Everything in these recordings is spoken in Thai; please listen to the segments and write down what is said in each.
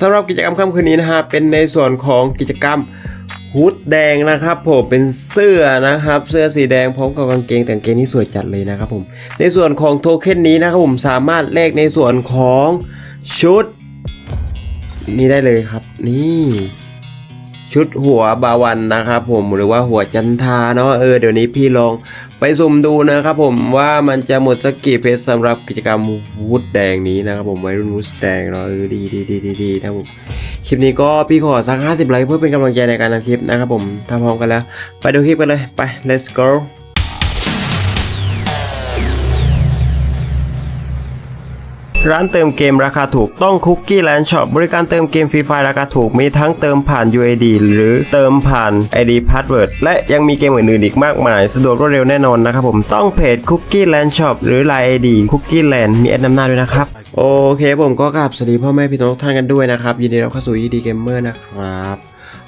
สำหรับกิจกรรมค่ำคืนนี้นะฮะเป็นในส่วนของกิจกรรมฮูดแดงนะครับผมเป็นเสื้อนะครับ เสื้อสีแดงพร้อมกับกางเกงแต่งเกงนี่สวยจัดเลยนะครับผมในส่วนของโทเค็นนี้นะครับผมสามารถแลกในส่วนของชุด นี่ได้เลยครับ นี่ชุดหัวบาวันนะครับผมหรือว่าหัวจันทาเนาะเออเดี๋ยวนี้พี่ลอง ไปสุ่มดูนะครับผมว่ามันจะหมดสักกี่เพชรสำหรับกิจกรรมวูดแดงนี้นะครับผมไวรุ่นวูดแดงเนาะเออดีดีดีดีดีนะครับผมคลิปนี้ก็พี่ขอสัก 50 ไลค์เพื่อเป็นกำลังใจในการทำคลิปนะครับผมถ้าพร้อมกันแล้ว ไปดูคลิปกันเลยไป let's go ร้านเติมเกมราคาถูกต้องคุกกี้แลนด์ช็อปบริการเติมเกมฟรีไฟราคาถูกมีทั้งเติมผ่าน UID หรือเติมผ่าน ID Password และยังมีเกมอื่นๆอีกมากมาย สะดวกรวดเร็วแน่นอนนะครับผมต้องเพจคุกกี้แลนด์ช็อปหรือ Line ID คุกกี้แลนด์มีแอดนำหน้าด้วยนะครับ โอเคผมก็กราบสวัสดีพ่อแม่พี่น้องทุกท่านกันด้วยนะครับ ยินดีรับเข้าสู่ยีดีเกมเมอร์นะครับ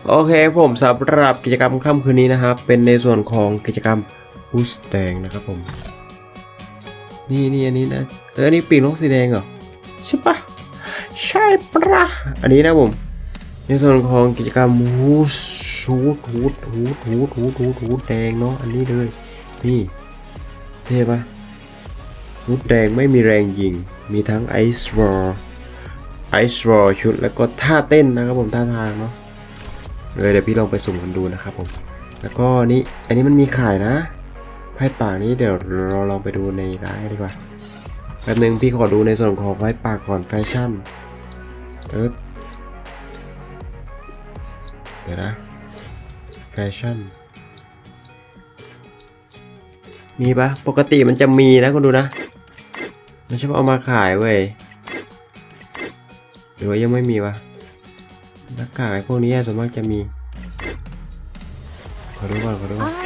โอเคผมสำหรับกิจกรรมค่ำคืนนี้นะครับ เป็นในส่วนของกิจกรรมฮูสแดงนะครับผม นี่นี่อันนี้นะ เออ นี่ปีกนกสีแดงเหรอ ใช่ปะใช่ปะอันนี้นะผม ในส่วนของกิจกรรมหูสูถูหูถูหูถูถูแดงเนาะ อันนี้เลย นี่เท่ปะหูแดงไม่มีแรงยิง มีทั้งไอซ์วอลไอซ์วอลชุดแล้วก็ท่าเต้นนะครับผมท่าทางเนาะเลยเดี๋ยวพี่ลองไปสุ่มกันดูนะครับผม แล้วก็นี่อันนี้มันมีขายนะ ไพ่ปากนี้เดี๋ยวเราลองไปดูในร้านดีกว่าแป๊บนึงพี่ขอดูในส่วนของไว้ปาก่อนแฟชั่นเอิบเดี๋ยวนะแฟชั่นมีปะปกติมันจะมีนะคุณดูนะ มันชอบเอามาขายเว้ยหรือว่ายังไม่มีวะหน้ากากพวกนี้ส่วนมากจะมีขอดูก่อนขอดูก่อน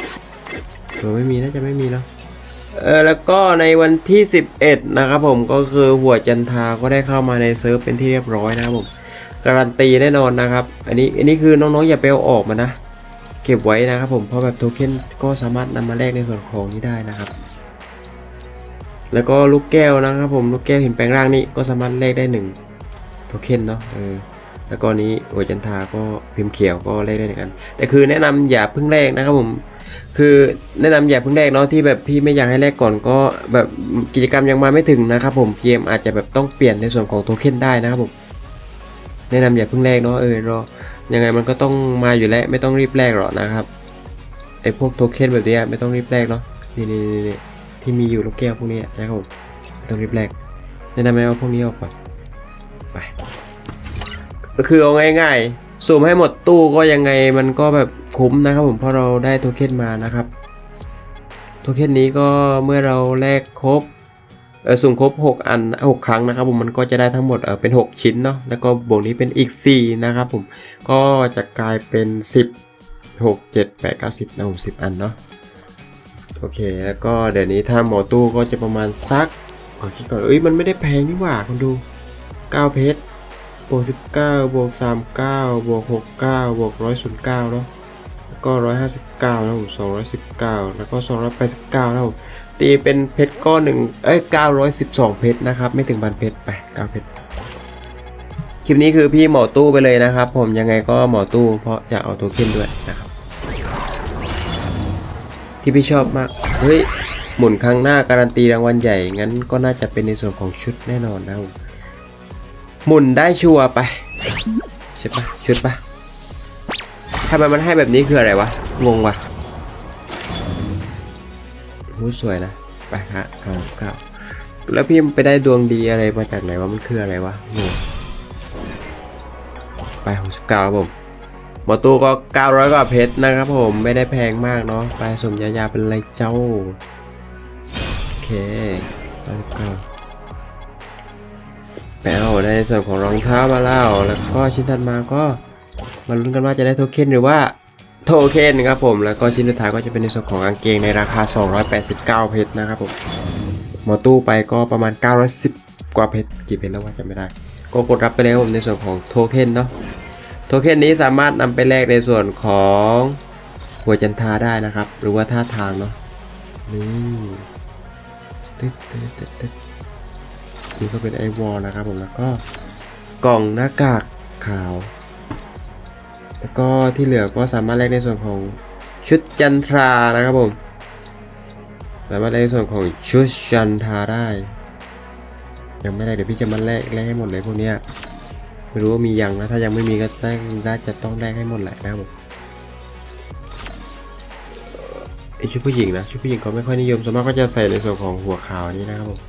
หรือไม่มีน่าจะไม่มีเนาะเออแล้วก็ในวันที่ 11 นะครับผมก็คือหัวจันทาก็ได้เข้ามาในเซิร์ฟเป็นที่เรียบร้อยนะครับผมการันตีแน่นอนนะครับ อันนี้อันนี้คือน้องๆอย่าไปเอาออกมานะ เก็บไว้นะครับผมเพราะแบบโทเค็นก็สามารถนำมาแลกในส่วนของนี้ได้นะครับ แล้วก็ลูกแก้วนะครับผมลูกแก้วหินแปลงร่างนี่ก็สามารถแลกได้หนึ่งโทเค็นเนาะเออแล้วก็นี้หัวจันทาก็พิมพ์เขียวก็แลกได้เหมือนกันแต่คือแนะนำอย่าเพิ่งแลกนะครับผม คือแนะนำอย่าเพิ่งแรกเนาะที่แบบพี่ไม่อยากให้แรกก่อนก็แบบกิจกรรมยังมาไม่ถึงนะครับผมเกมอาจจะแบบต้องเปลี่ยนในส่วนของโทเค็นได้นะครับผมแนะนำอย่าเพิ่งแรกเนาะเออรอยังไงมันก็ต้องมาอยู่แล้วไม่ต้องรีบแรกหรอกนะครับไอพวกโทเค็นแบบนี้ไม่ต้องรีบแรกเนาะนี่นี่นี่นี่ที่มีอยู่ลูกแก้วพวกนี้นะครับผมไม่ต้องรีบแรกแนะนำให้เอาพวกนี้ออกก่อนไปก็คือเอาง่ายๆ สุ่มให้หมดตู้ก็ยังไงมันก็แบบคุ้มนะครับผมเพราะเราได้โทเค็นมานะครับโทเค็นนี้ก็เมื่อเราแลกครบสุ่มครบ 6 อัน 6 ครั้งนะครับผมมันก็จะได้ทั้งหมดเออเป็น 6 ชิ้นเนาะแล้วก็บวกนี้เป็นอีก 4 นะครับผมก็จะกลายเป็น 10 6 7 8 9 10นะผม10 อันเนาะโอเคแล้วก็เดี๋ยวนี้ถ้าหมอตู้ก็จะประมาณสักขอคิดก่อนเอ้ยมันไม่ได้แพงนี่หว่าคุณดู 9 เพชร บวก19บวก39บวก69บวก109เนาะแล้วก็ร้อยห้าสิบเก้าแล้วผมสองร้อยสิบเก้าแล้วก็สองร้อยแปดสิบเก้าแล้วผมตีเป็นเพชรก้อนหนึ่งเอ้ยเก้าร้อยสิบสองเพชรนะครับ ไม่ถึงพันเพชรไปเก้าเพชรคลิปนี้คือพี่หมอตู้ไปเลยนะครับ ผมยังไงก็หมอตู้เพราะจะเอาตัวขึ้นด้วยนะครับ ที่พี่ชอบมากเฮ้ยหมุนครั้งหน้าการันตีรางวัลใหญ่งั้นก็น่าจะเป็นในส่วนของชุดแน่นอนนะครับ หมุนได้ชัวร์ไปใช่ปะชุดปะทำไมมันให้แบบนี้คืออะไรวะ งงวะหูสวยนะ ไปฮะเก้าเก้าแล้วพี่ไปได้ดวงดีอะไรมาจากไหนวะ มันคืออะไรวะงงไปหกสิบเก้าครับผมหมอตู้ก็เก้าร้อยกว่าเพชรนะครับผมไม่ได้แพงมากเนาะไปสมยายาเป็นไรเจ้า โอเคไปเก้า แปลได้ในส่วนของรองเท้ามาแล้วแล้วก็ชิ้นถัดมาก็มาลุ้นกันว่าจะได้โทเค็นหรือว่าโทเค็นครับผมแล้วก็ชิ้นสุดท้ายก็จะเป็นในส่วนของกางเกงในราคา 289 เพชรนะครับผมหมอตู้ไปก็ประมาณ 910 กว่าเพชรกี่เพชรแล้วว่าจะไม่ได้ ก็กดรับไปเลยครับผมในส่วนของโทเค็นเนาะโทเค็นนี้สามารถนำไปแลกในส่วนของหัวจันทาได้นะครับ หรือว่าท่าทางเนาะนี่ตึ๊ดตึ๊ดตึ๊ดตึ๊ด นี่ก็เป็นไอวอลนะครับผมแล้วก็กล่องหน้ากากขาว แล้วก็ที่เหลือก็สามารถแลกในส่วนของชุดจันทรานะครับผมสามารถแลกในส่วนของชุดจันทราได้ ยังไม่ได้เดี๋ยวพี่จะมาแลกแลกให้หมดเลยพวกเนี้ยไม่รู้ว่ามียังนะถ้ายังไม่มีก็น่าน่าจะต้องแลกให้หมดแหละนะครับผมไอชุดผู้หญิงนะชุดผู้หญิงเขาไม่ค่อยนิยมส่วนมากก็จะใส่ในส่วนของหัวขาวนี่นะครับผม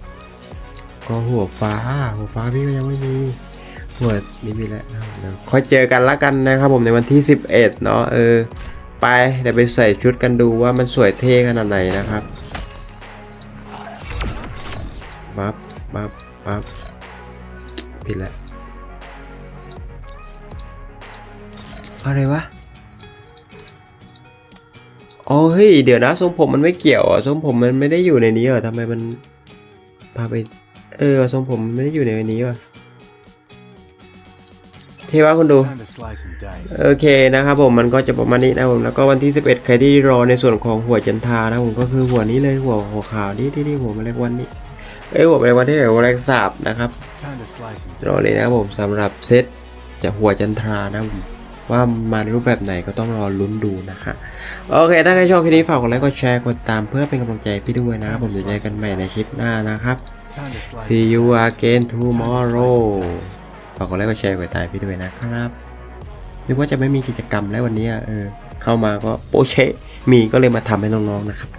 ก็หัวฟ้า หัวฟ้าพี่ก็ยังไม่มีหัวนี่มีแล้วเดี๋ยวค่อยเจอกันละกันนะครับผมในวันที่ 11 เนาะเออ ไปเดี๋ยวไปใส่ชุดกันดูว่ามันสวยเท่ขนาดไหนนะครับปั๊บปั๊บปั๊บผิดแล้วอะไรวะอ๋อเฮ้ย เดี๋ยวนะทรงผมมันไม่เกี่ยวอะทรงผมมันไม่ได้อยู่ในนี้เหรอทำไมมันพาไป เออทรงผมมันไม่ได้อยู่ในนี้ว่ะเทวะคุณดู Time to slice and dice. โอเคนะครับผมมันก็จะประมาณนี้นะผมแล้วก็วันที่ 11 ใครที่รอในส่วนของหัวจันทรานะผมก็คือหัวนี้เลยหัวหัวขาวนี่ที่ที่หัวแมลงวันนี่เอ้ยหัวแมลงวันที่ไหนหัวแมลงสาบนะครับ Time to slice and รอเลยนะครับผมสำหรับเซตจะหัวจันทรานะผมว่ามาในรูปแบบไหนก็ต้องรอลุ้นดูนะคะโอเค ถ้าใครชอบคลิปนี้ฝากกดไลค์กดแชร์กดตามเพื่อเป็นกำลังใจพี่ด้วยนะครับผมจะเจอกันใหม่ในคลิปหน้านะครับ time to slice see you again tomorrow. ฝากกดไลค์กดแชร์กดติดตามพี่ด้วยนะครับนึกว่าจะไม่มีกิจกรรมแล้ววันนี้เออเข้ามาก็โปเชะมีก็เลยมาทำให้น้องๆนะครับ